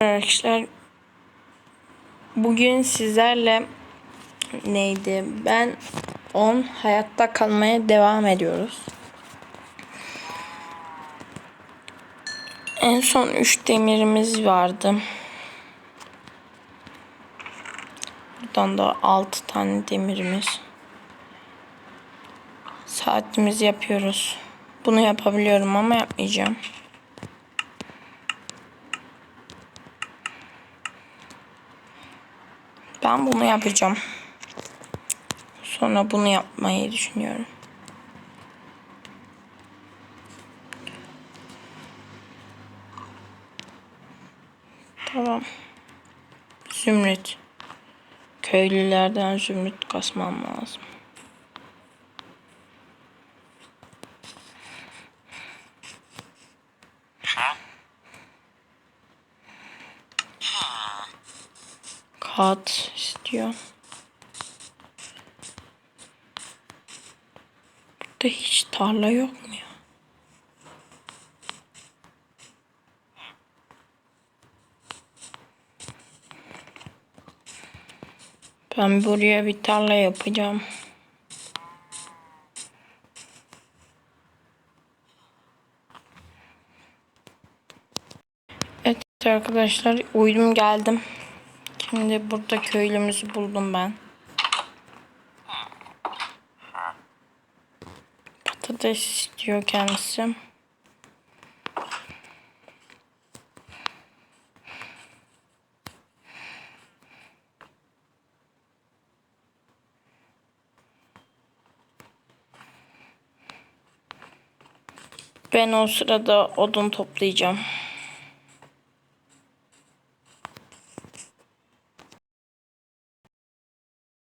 Arkadaşlar bugün sizlerle neydi? Ben 10 hayatta kalmaya devam ediyoruz. En son 3 demirimiz vardı. Buradan da 6 tane demirimiz. Saatimizi yapıyoruz. Bunu yapabiliyorum ama yapmayacağım. Ben bunu yapacağım. Sonra bunu yapmayı düşünüyorum. Tamam. Zümrüt. Köylülerden zümrüt kasmam lazım. Kağıt istiyor. Burada hiç tarla yok mu ya? Ben buraya bir tarla yapacağım. Evet arkadaşlar uydum geldim. Şimdi burada köylümüzü buldum ben. Patates istiyor kendisi. Ben o sırada odun toplayacağım.